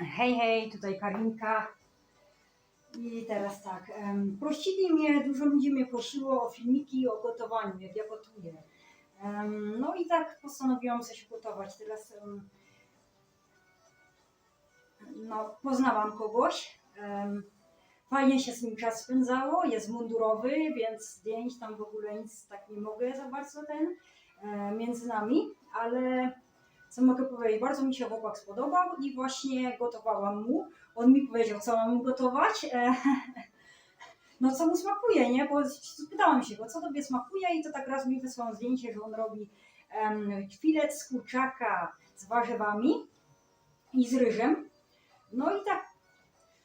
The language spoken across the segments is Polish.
Hej, hej, tutaj Karinka. I teraz tak, prosili mnie, dużo ludzi mnie prosiło o filmiki o gotowaniu, jak ja gotuję. No i tak postanowiłam coś gotować. Teraz no, poznałam kogoś. fajnie się z nim czas spędzało, jest mundurowy, więc zdjęć tam w ogóle nic tak nie mogę za bardzo ten e, między nami, ale co mogę powiedzieć, bardzo mi się chłopak spodobał i właśnie gotowałam mu. On mi powiedział, co mam mu gotować. E, no co mu smakuje, nie? Bo spytałam się go, co tobie smakuje i to tak raz mi wysłał zdjęcie, że on robi um, filet z kurczaka z warzywami i z ryżem. No i tak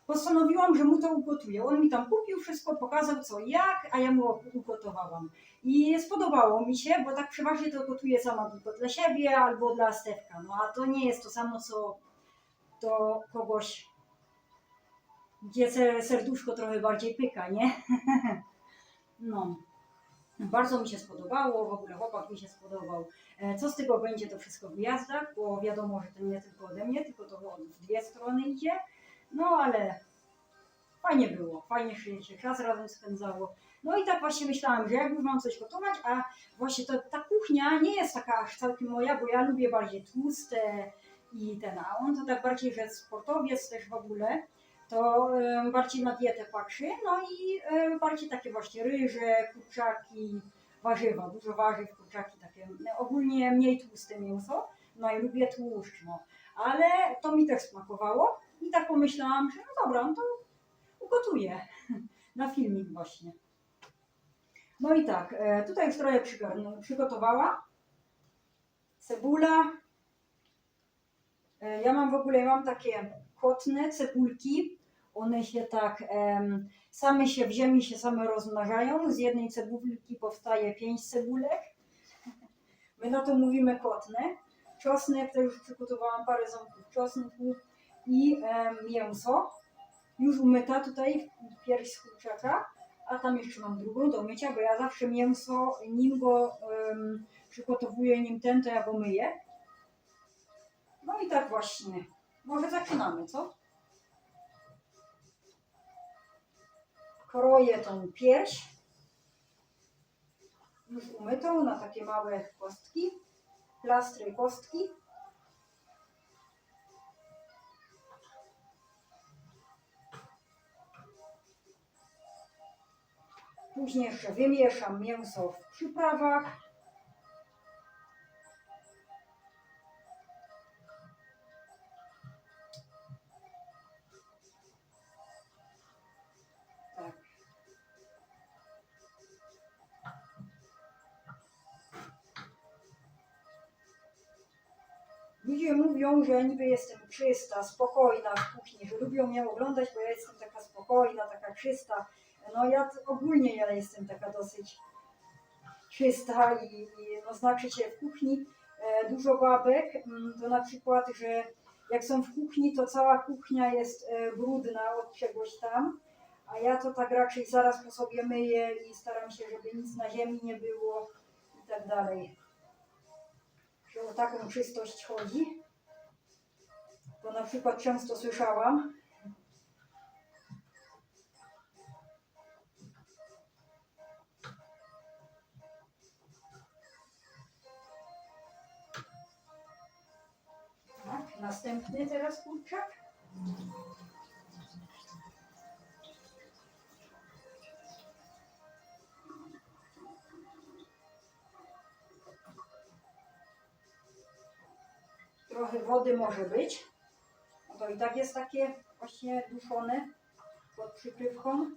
postanowiłam, że mu to ugotuję. On mi tam kupił wszystko, pokazał co jak, a ja mu ugotowałam. I spodobało mi się, bo tak przeważnie to gotuję sama tylko dla siebie albo dla Stefka. No a to nie jest to samo, co do kogoś, gdzie se- serduszko trochę bardziej pyka, nie? No. Bardzo mi się spodobało, w ogóle chłopak mi się spodobał. E, Co z tego będzie, to wszystko w gwiazdach, bo wiadomo, że to nie tylko ode mnie, tylko to w dwie strony idzie. No ale fajnie było, fajnie się czas razem spędzało. No i tak właśnie myślałam, że jak już mam coś gotować, a właśnie to, ta kuchnia nie jest taka aż całkiem moja, bo ja lubię bardziej tłuste i ten, a on to tak bardziej, że sportowiec też w ogóle, to bardziej na dietę patrzy, no i bardziej takie właśnie ryże, kurczaki, warzywa, dużo warzyw, kurczaki takie, ogólnie mniej tłuste mięso, no i lubię tłuszcz, no. Ale to mi też smakowało i tak pomyślałam, że no dobra, no to ugotuję na filmik właśnie. No i tak, e, tutaj już trochę przygarnę- przygotowała. Cebula. E, Ja mam w ogóle mam takie kotne cebulki. One się tak same się w ziemi się same rozmnażają. Z jednej cebulki powstaje pięć cebulek. My na to mówimy kotne. Czosnek to już przygotowałam parę ząbków czosnku i em, mięso. Już umyta tutaj pierś z kurczaka a tam jeszcze mam drugą do mycia, bo ja zawsze mięso, nim go em, przygotowuję, nim ten, to ja go myję. No i tak właśnie. Może zaczynamy, co? Kroję tą pierś. Już umytą na takie małe kostki. Plastry kostki. Później jeszcze wymieszam mięso w przyprawach. Tak. Ludzie mówią, że niby jestem czysta, spokojna w kuchni, że lubią mnie oglądać, bo ja jestem taka spokojna, taka czysta. No ja ogólnie ja jestem taka dosyć czysta i, i no znaczy się w kuchni e, dużo babek, mm, to na przykład, że jak są w kuchni, to cała kuchnia jest e, brudna od czegoś tam, a ja to tak raczej zaraz po sobie myję i staram się, żeby nic na ziemi nie było i tak dalej. Że o taką czystość chodzi. To na przykład często słyszałam, następny teraz kurczak. Trochę wody może być. No to i tak jest takie właśnie duszone pod przykrywką.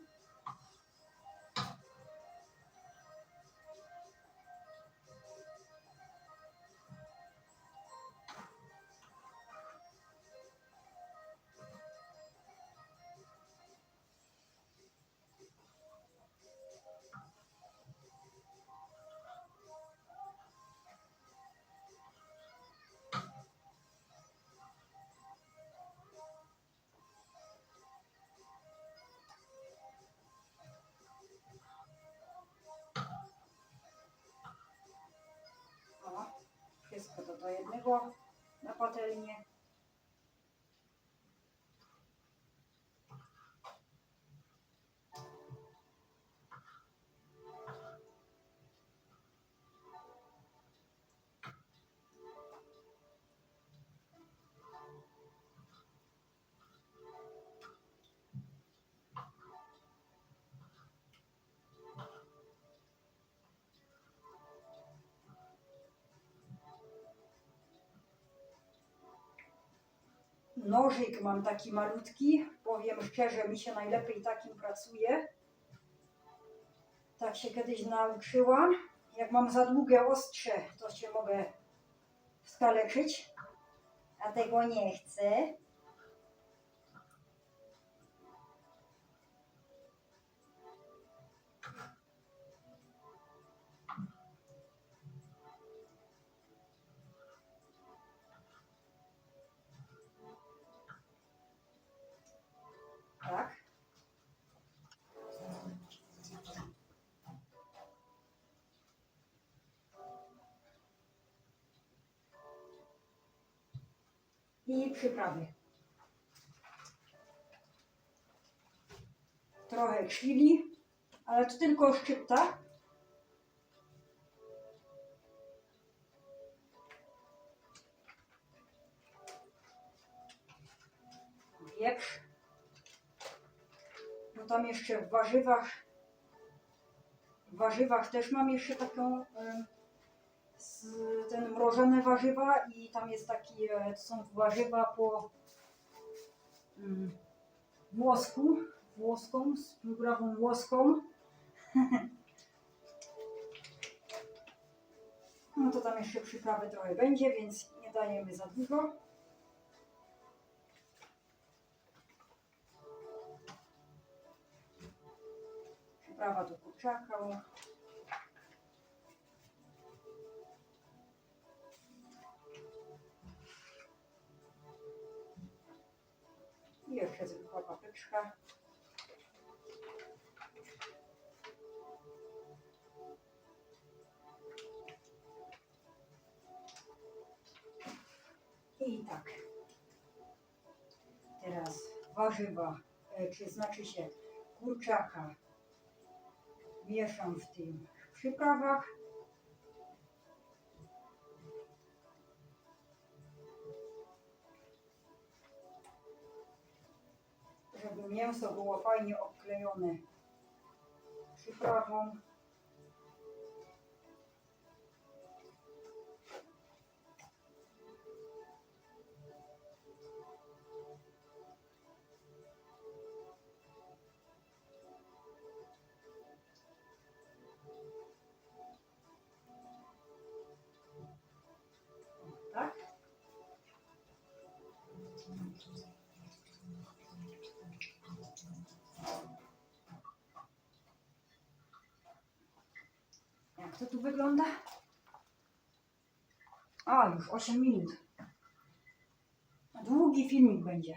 Nożyk mam taki malutki. Powiem szczerze, mi się najlepiej takim pracuje. Tak się kiedyś nauczyłam. Jak mam za długie ostrze, to się mogę skaleczyć. A tego nie chcę. I przyprawy. Trochę chwili, ale to tylko szczypta. Wieprz. No tam jeszcze w warzywach, w warzywach też mam jeszcze taką, ten mrożone warzywa i tam jest taki, e, to są warzywa po mm, włosku, włoską, z przyprawą włoską. No to tam jeszcze przyprawy trochę będzie, więc nie dajemy za dużo. Przyprawa do kurczaka. I jeszcze zwykła papryczka. I tak. Teraz warzywa, e, czy znaczy się kurczaka, mieszam w tym przyprawach. Żeby mięso było fajnie obklejone przyprawą. To tu wygląda? A, już 8 minut. Długi filmik będzie.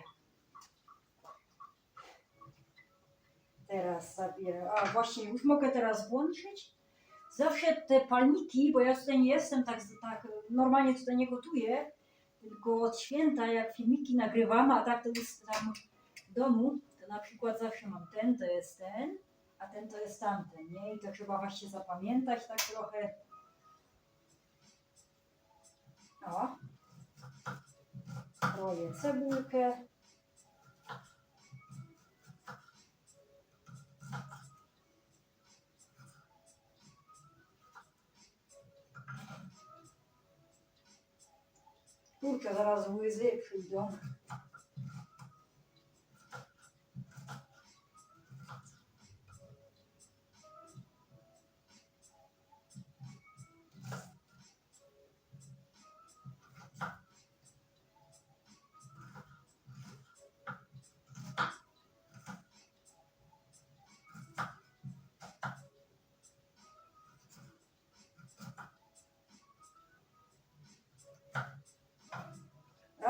Teraz sobie. A, właśnie, już mogę teraz włączyć. Zawsze te palniki, bo ja tutaj nie jestem tak, tak normalnie tutaj nie gotuję, tylko od święta, jak filmiki nagrywam, a tak to jest tam w domu, to na przykład zawsze mam ten, to jest ten, a ten to jest tamten, nie? I to trzeba właśnie zapamiętać tak trochę. O. Roję cebulkę. Kurczę, zaraz łzy przyjdą.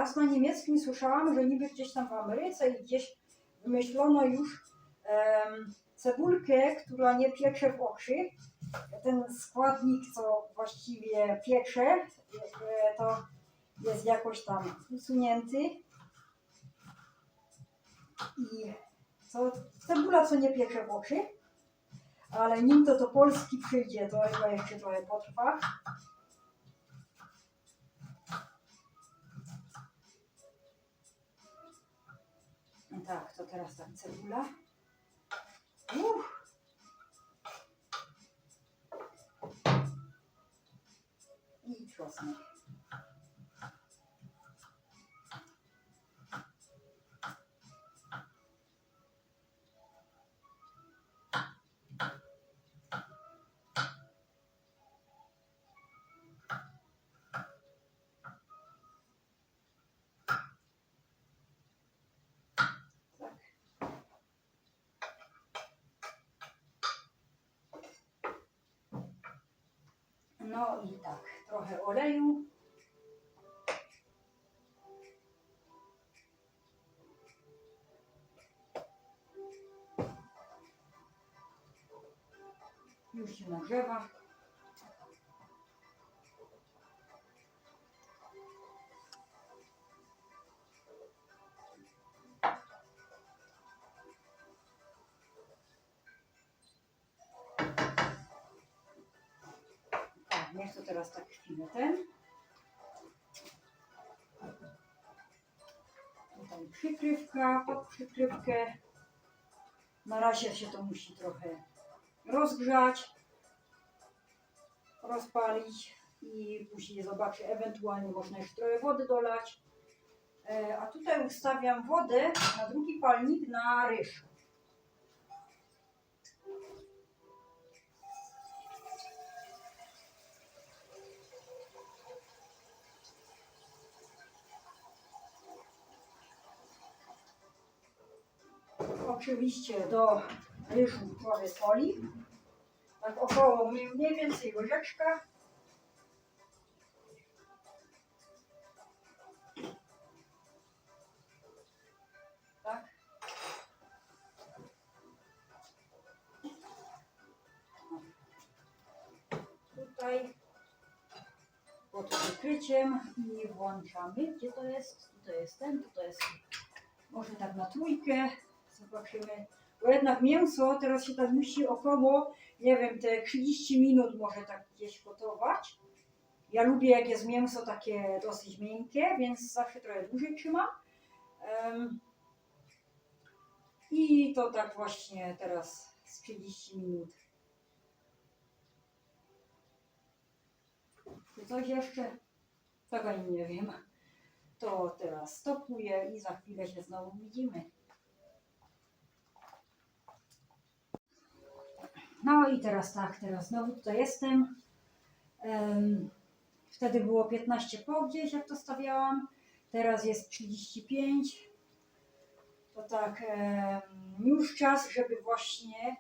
Raz na niemieckim słyszałam, że niby gdzieś tam w Ameryce i gdzieś wymyślono już em, cebulkę, która nie piecze w oczy. Ten składnik, co właściwie piecze, e, to jest jakoś tam usunięty. I co, cebula, co nie piecze w oczy, ale nim to do Polski przyjdzie, to chyba jeszcze trochę potrwa. Tak, to teraz tak cebula. Uff. I czosnek. Już się nagrzewa. Tak, niech to teraz tak chwilę ten. Tutaj przykrywka, pod przykrywkę. Na razie się to musi trochę rozgrzać, rozpalić i później zobaczę, ewentualnie można jeszcze trochę wody dolać. E, A tutaj ustawiam wodę na drugi palnik na ryż. Oczywiście do ryżu trochę soli. Tak około mniej więcej łyżeczka. Tak. Tutaj pod wykryciem i włączamy. Gdzie to jest? Tutaj jest ten, tutaj jest. Może tak na trójkę. Zobaczymy. Bo jednak mięso teraz się tak musi około, nie wiem, te 30 minut może tak gdzieś gotować. Ja lubię jak jest mięso takie dosyć miękkie, więc zawsze trochę dłużej trzymam. Em, I to tak właśnie teraz z 30 minut. Czy coś jeszcze? Tego nie wiem. To teraz stopuję i za chwilę się znowu widzimy. No i teraz tak, teraz znowu tutaj jestem. Em, wtedy było 15 po gdzieś, jak to stawiałam. Teraz jest 35. To tak, już czas, żeby właśnie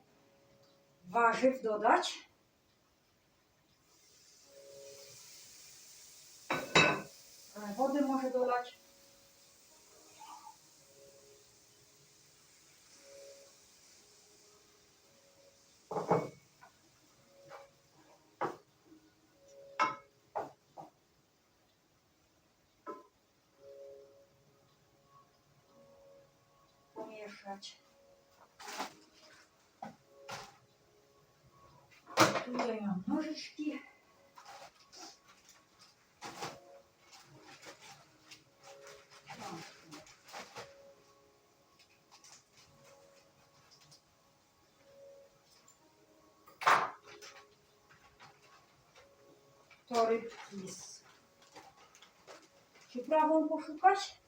warzyw dodać. Wody może dolać. Pomieszać. Tutaj mam nożyczki. O. To rybki z przyprawą poszukać.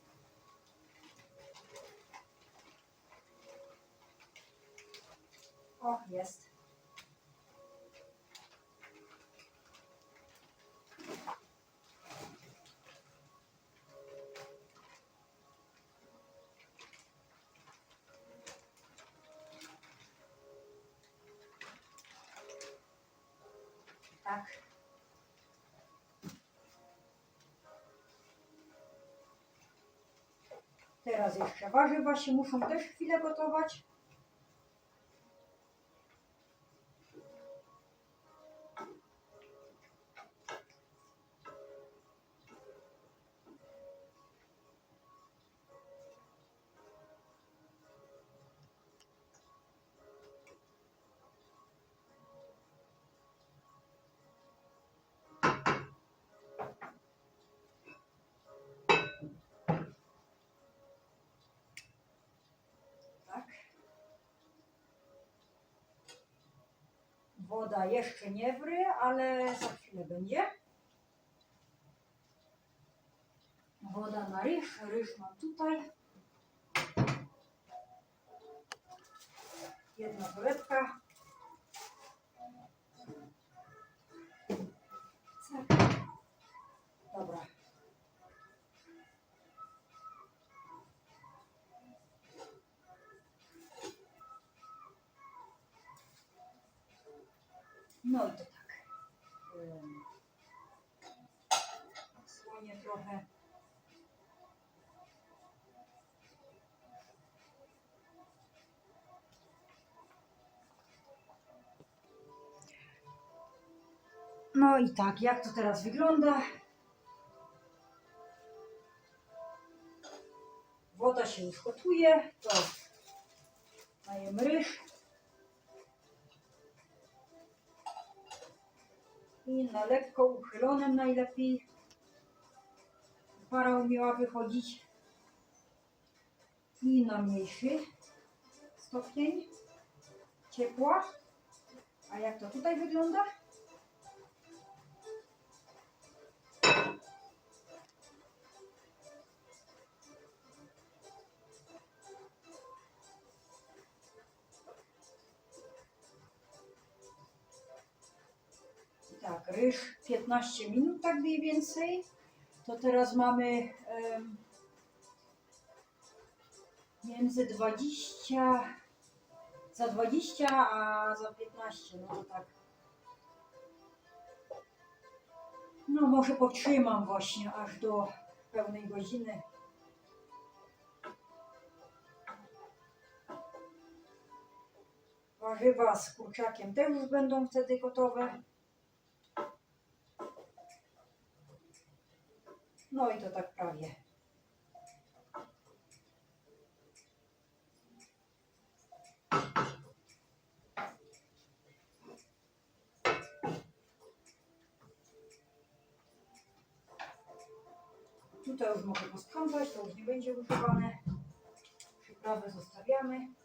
O, jest. Tak. Teraz jeszcze warzywa się muszą też chwilę gotować. Woda jeszcze nie wry, ale za chwilę będzie. Woda na ryż. Ryż mam tutaj. Jedna torebka. trochę. No i tak, jak to teraz wygląda? Woda się już gotuje, to tak. dajemy ryż. I na lekko uchylonym najlepiej. Para umiała wychodzić. I na mniejszy stopień ciepła. A jak to tutaj wygląda? Tak, ryż 15 minut tak mniej więcej. To teraz mamy między 20, za 20, a za 15, no tak. No może potrzymam właśnie aż do pełnej godziny. Warzywa z kurczakiem też już będą wtedy gotowe. No i to tak prawie. Tutaj już mogę posprzątać, to już nie będzie używane. Przyprawy zostawiamy.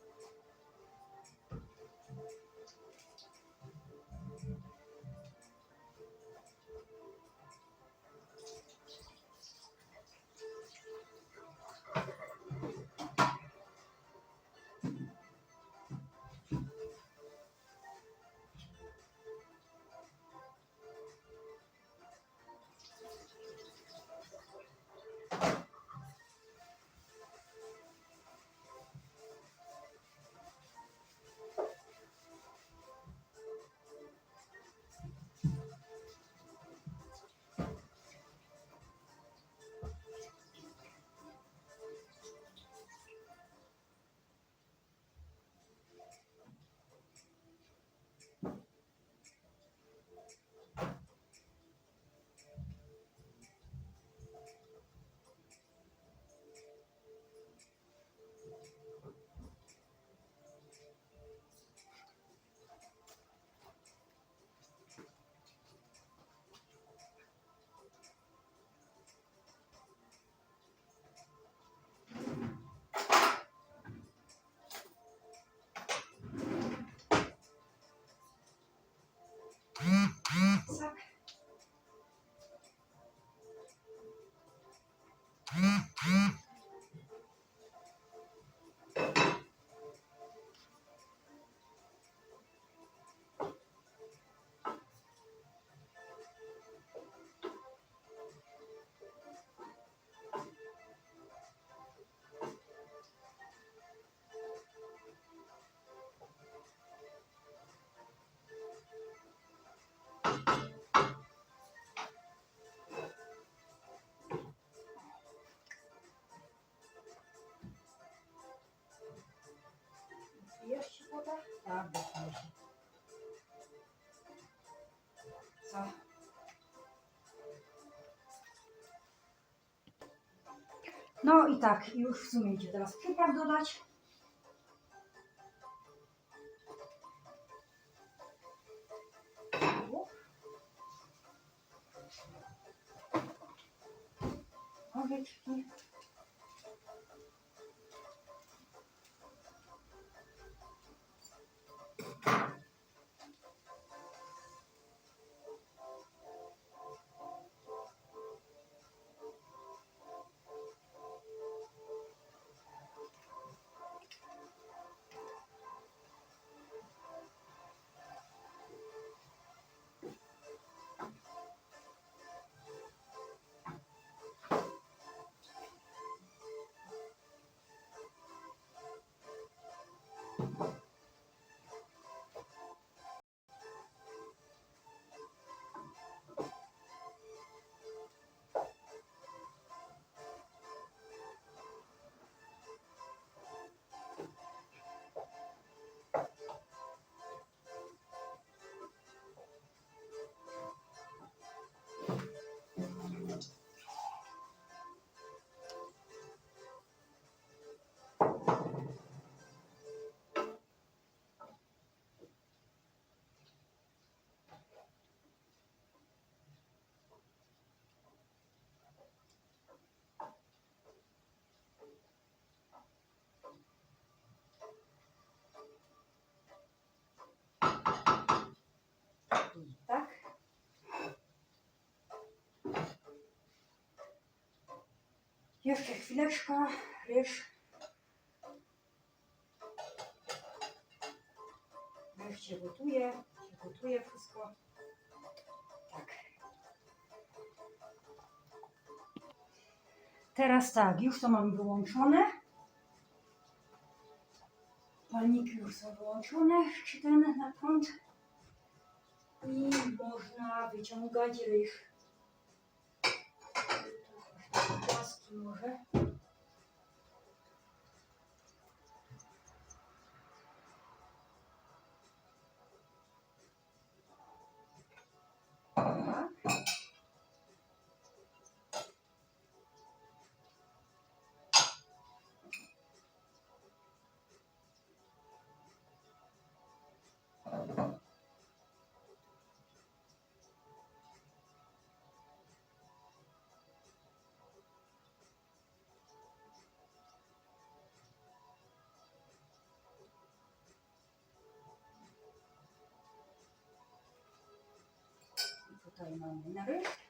No i tak, już w sumie idzie teraz przypraw dodać. Jeszcze chwileczka, ryż. Ryż się gotuje, się gotuje wszystko. Tak. Teraz tak, już to mam wyłączone. Palniki już są wyłączone, czy ten na prąd. I można wyciągać ryż. 我说 I tutaj mamy na ryż.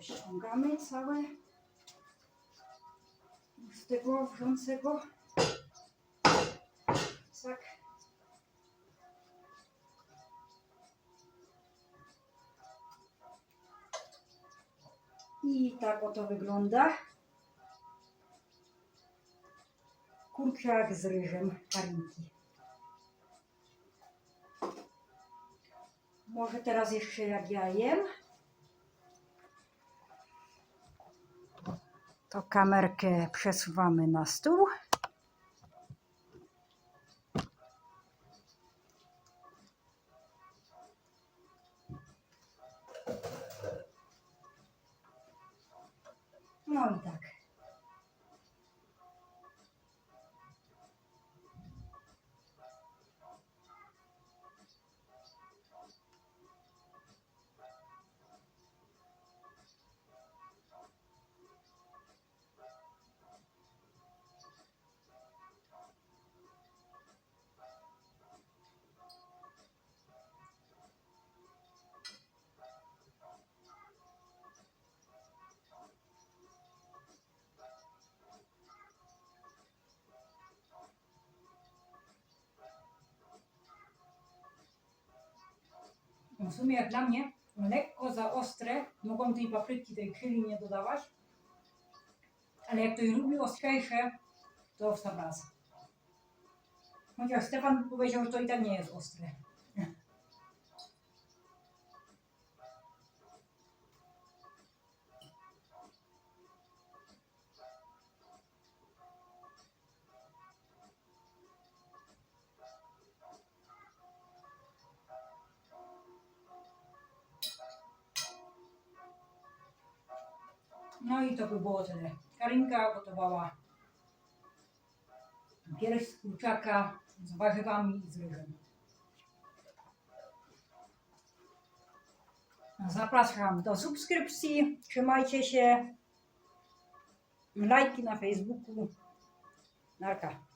Ściągamy całe z tego wrzącego. Tak. I tak oto wygląda. Kurczak z ryżem karinki. Może teraz jeszcze jak ja jem. To kamerkę przesuwamy na stół. No i tak. No w sumie jak dla mnie lekko za ostre, mogłam tej papryki, tej chili nie dodawać. Ale jak ktoś lubi ostrzejsze, to w. Chociaż Stefan powiedział, że to i tak nie jest ostre. By było tyle. Karinka gotowała Pierś z kurczaka z warzywami i z ryżem. Zapraszam do subskrypcji. Trzymajcie się. Lajki na Facebooku. Narka.